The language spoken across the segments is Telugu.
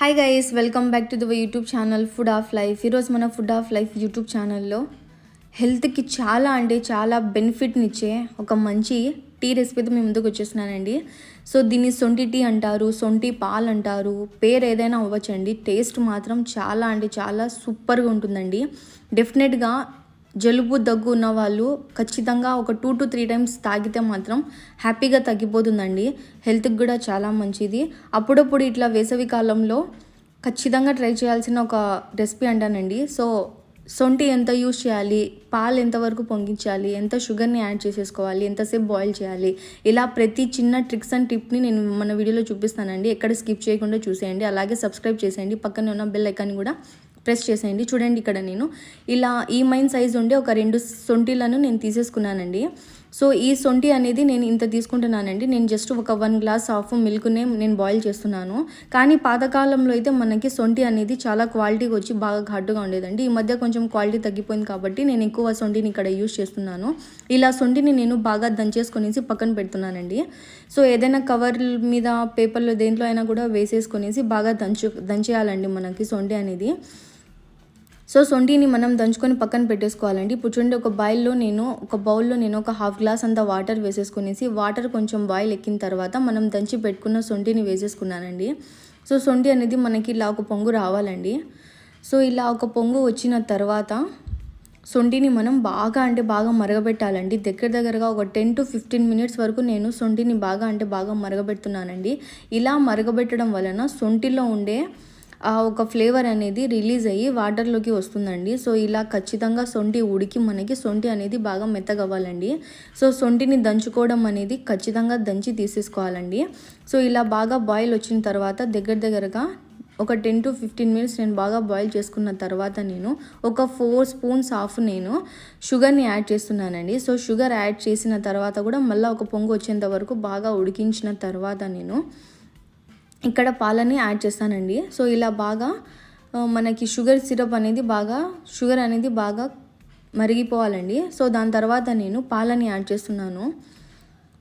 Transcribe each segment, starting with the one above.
Hi guys welcome back to the YouTube channel food of life ఈరోజు మన ఫుడ్ ఆఫ్ లైఫ్ యూట్యూబ్ ఛానల్లో హెల్త్కి చాలా అంటే చాలా బెనిఫిట్నిచ్చే ఒక మంచి టీ రెసిపీతో మేము ముందుకు వచ్చేస్తున్నానండి. సో దీన్ని సొంటి టీ అంటారు సొంటి పాలు అంటారు పేరు ఏదైనా అవ్వచ్చండి. టేస్ట్ మాత్రం చాలా అంటే చాలా సూపర్గా ఉంటుందండి. డెఫినెట్గా జలుబు దగ్గు ఉన్న వాళ్ళు ఖచ్చితంగా ఒక టూ టు త్రీ టైమ్స్ తాగితే మాత్రం హ్యాపీగా తగ్గిపోతుందండి. హెల్త్కి కూడా చాలా మంచిది. అప్పుడప్పుడు ఇట్లా వేసవి కాలంలో ఖచ్చితంగా ట్రై చేయాల్సిన ఒక రెసిపీ అంటానండి. సో సొంటి ఎంత యూస్ చేయాలి పాలు ఎంతవరకు పొంగించాలి ఎంత షుగర్ని యాడ్ చేసేసుకోవాలి ఎంతసేపు బాయిల్ చేయాలి ఇలా ప్రతి చిన్న ట్రిక్స్ అండ్ టిప్ని నేను మన వీడియోలో చూపిస్తానండి. ఎక్కడ స్కిప్ చేయకుండా చూసేయండి. అలాగే సబ్స్క్రైబ్ చేసేయండి. పక్కనే ఉన్న బెల్ ఐకాన్ కూడా ప్రెస్ చేసేయండి. చూడండి ఇక్కడ నేను ఇలా ఈ మైన్ సైజ్ ఉండే ఒక రెండు సొంటిలను నేను తీసేసుకున్నానండి. సో ఈ సొంటి అనేది నేను ఇంత తీసుకుంటున్నానండి. నేను జస్ట్ ఒక వన్ గ్లాస్ ఆఫ్ మిల్క్నే నేను బాయిల్ చేస్తున్నాను. కానీ పాతకాలంలో అయితే మనకి సొంటి అనేది చాలా క్వాలిటీగా వచ్చి బాగా ఘాటుగా ఉండేదండి. ఈ మధ్య కొంచెం క్వాలిటీ తగ్గిపోయింది కాబట్టి నేను ఎక్కువ సొంటిని ఇక్కడ యూజ్ చేస్తున్నాను. ఇలా సొంటిని నేను బాగా దంచేసుకునేసి పక్కన పెడుతున్నానండి. సో ఏదైనా కవర్ మీద పేపర్లో దేంట్లో అయినా కూడా వేసేసుకునేసి బాగా దంచు దంచేయాలండి మనకి సొంటి అనేది. సో సొంటిని మనం దంచుకొని పక్కన పెట్టేసుకోవాలండి. ఇప్పుడు చూడండి ఒక బాయిల్లో నేను ఒక బౌల్లో నేను ఒక హాఫ్ గ్లాస్ అంతా వాటర్ వేసేసుకునేసి వాటర్ కొంచెం బాయిల్ ఎక్కిన తర్వాత మనం దంచి పెట్టుకున్న సొంటిని వేసేసుకున్నానండి. సో సొంటి అనేది మనకి ఇలా ఒక పొంగు రావాలండి. సో ఇలా ఒక పొంగు వచ్చిన తర్వాత సొంటిని మనం బాగా అంటే బాగా మరగబెట్టాలండి. దగ్గర దగ్గరగా ఒక టెన్ టు ఫిఫ్టీన్ మినిట్స్ వరకు నేను సొంటిని బాగా అంటే బాగా మరగబెడుతున్నానండి. ఇలా మరగబెట్టడం వలన సొంటిలో ఉండే ఒక ఫ్లేవర్ అనేది రిలీజ్ అయ్యి వాటర్లోకి వస్తుందండి. సో ఇలా ఖచ్చితంగా సొంటి ఉడికి మనకి సొంటి అనేది బాగా మెత్తగవ్వాలండి. సో సొంటిని దంచుకోవడం అనేది ఖచ్చితంగా దంచి తీసేసుకోవాలండి. సో ఇలా బాగా బాయిల్ వచ్చిన తర్వాత దగ్గర దగ్గరగా ఒక టెన్ టు ఫిఫ్టీన్ మినిట్స్ నేను బాగా బాయిల్ చేసుకున్న తర్వాత నేను ఒక ఫోర్ స్పూన్స్ ఆఫ్ నేను షుగర్ని యాడ్ చేస్తున్నానండి. సో షుగర్ యాడ్ చేసిన తర్వాత కూడా మళ్ళీ ఒక పొంగు వచ్చేంత వరకు బాగా ఉడికించిన తర్వాత నేను ఇక్కడ పాలని యాడ్ చేస్తానండి. సో ఇలా బాగా మనకి షుగర్ సిరప్ అనేది బాగా షుగర్ అనేది బాగా మరిగిపోవాలండి. సో దాని తర్వాత నేను పాలని యాడ్ చేస్తున్నాను.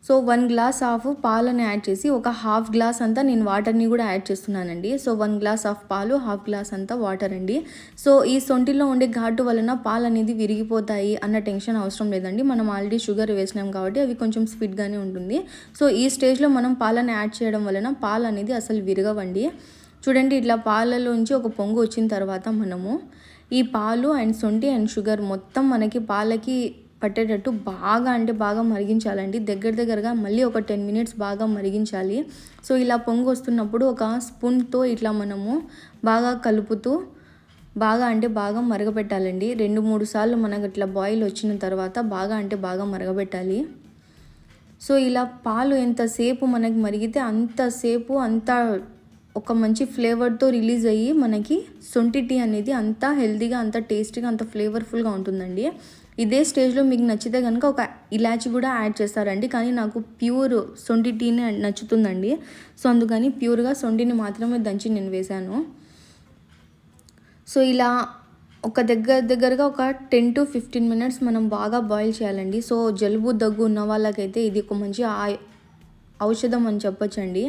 సో వన్ గ్లాస్ ఆఫ్ పాలని యాడ్ చేసి ఒక హాఫ్ గ్లాస్ అంతా నేను వాటర్ని కూడా యాడ్ చేస్తున్నానండి. సో వన్ గ్లాస్ ఆఫ్ పాలు హాఫ్ గ్లాస్ అంతా వాటర్ అండి. సో ఈ సొంటిలో ఉండే ఘాటు వలన పాలు అనేది విరిగిపోతాయి అన్న టెన్షన్ అవసరం లేదండి. మనం ఆల్రెడీ షుగర్ వేసినాం కాబట్టి అవి కొంచెం స్వీట్గానే ఉంటుంది. సో ఈ స్టేజ్లో మనం పాలను యాడ్ చేయడం వలన పాలు అనేది అసలు విరగవండి. చూడండి ఇట్లా పాలలోంచి ఒక పొంగు వచ్చిన తర్వాత మనము ఈ పాలు అండ్ సొంటి అండ్ షుగర్ మొత్తం మనకి పాలకి పట్టేటట్టు బాగా అంటే బాగా మరిగించాలండి. దగ్గర దగ్గరగా మళ్ళీ ఒక టెన్ మినిట్స్ బాగా మరిగించాలి. సో ఇలా పొంగు వస్తున్నప్పుడు ఒక స్పూన్తో ఇట్లా మనము బాగా కలుపుతూ బాగా అంటే బాగా మరగపెట్టాలండి. రెండు మూడు సార్లు మనకు ఇట్లా బాయిల్ వచ్చిన తర్వాత బాగా అంటే బాగా మరగబెట్టాలి సో ఇలా పాలు ఎంతసేపు మనకి మరిగితే అంతసేపు అంత ఒక మంచి ఫ్లేవర్తో రిలీజ్ అయ్యి మనకి సొంటి టీ అనేది అంత హెల్తీగా అంత టేస్టీగా అంత ఫ్లేవర్ఫుల్గా ఉంటుందండి. ఇదే స్టేజ్లో మీకు నచ్చితే కనుక ఒక ఇలాచి కూడా యాడ్ చేస్తారండి. కానీ నాకు ప్యూర్ సొంటి టీనే నచ్చుతుందండి. సో అందుకని ప్యూర్గా సొంటిని మాత్రమే దంచి నేను వేశాను. సో ఇలా ఒక దగ్గర దగ్గరగా ఒక టెన్ టు ఫిఫ్టీన్ మినిట్స్ మనం బాగా బాయిల్ చేయాలండి. సో జలుబు దగ్గు ఉన్న వాళ్ళకైతే ఇది ఒక మంచి ఔషధం అని చెప్పొచ్చండి.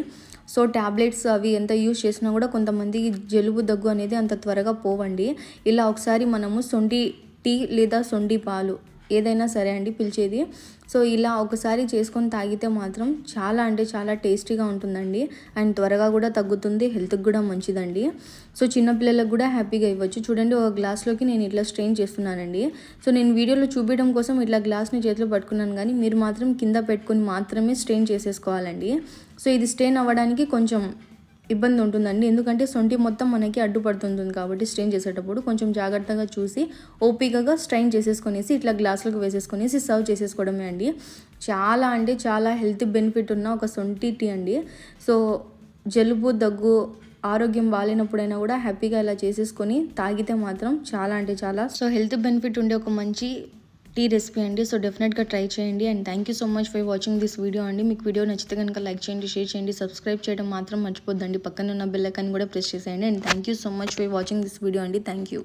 సో ట్యాబ్లెట్స్ అవి ఎంత యూస్ చేసినా కూడా కొంతమంది జలుబు దగ్గు అనేది అంత త్వరగా పోవండి. ఇలా ఒకసారి మనము సొంటి టీ లేదా సొండి పాలు ఏదైనా సరే అండి పిలిచేది. సో ఇలా ఒకసారి చేసుకొని తాగితే మాత్రం చాలా అంటే చాలా టేస్టీగా ఉంటుందండి. అండ్ త్వరగా కూడా తగ్గుతుంది హెల్త్కి కూడా మంచిదండి. సో చిన్నపిల్లలకు కూడా హ్యాపీగా ఇవ్వచ్చు. చూడండి ఒక గ్లాస్లోకి నేను ఇట్లా స్ట్రెయిన్ చేస్తున్నానండి. సో నేను వీడియోలో చూపించడం కోసం ఇట్లా గ్లాస్ని చేతిలో పట్టుకున్నాను కానీ మీరు మాత్రం కింద పెట్టుకొని మాత్రమే స్ట్రెయిన్ చేసేసుకోవాలండి. సో ఇది స్ట్రెయిన్ అవ్వడానికి కొంచెం ఇబ్బంది ఉంటుందండి. ఎందుకంటే సొంటి మొత్తం మనకి అడ్డుపడుతుంటుంది కాబట్టి స్ట్రెయిన్ చేసేటప్పుడు కొంచెం జాగ్రత్తగా చూసి ఓపికగా స్ట్రెయిన్ చేసేసుకొనేసి ఇట్లా గ్లాసులకు వేసేసుకొనేసి సర్వ్ చేసేసుకోవడమే అండి. చాలా అంటే చాలా హెల్త్ బెనిఫిట్ ఉన్న ఒక సొంటి టీ అండి. సో జలుబు దగ్గు ఆరోగ్యం బాగాలేనప్పుడైనా కూడా హ్యాపీగా ఇలా చేసేసుకొని తాగితే మాత్రం చాలా అంటే చాలా సో హెల్త్ బెనిఫిట్ ఉండే ఒక మంచి టీ రెసిపీ అండి. సో డెఫినెట్గా ట్రై చేయండి. And thank you so much for watching this video అండి. మీకు వీడియో నచ్చితే కనుక లైక్ చేయండి షేర్ చేయండి సబ్స్క్రైబ్ చేయడం మాత్రం మర్చిపోద్దండి. పక్కన ఉన్న బెల్ కూడా ప్రెస్ చేసేయండి. And thank you so much for watching this video అండి. Thank you.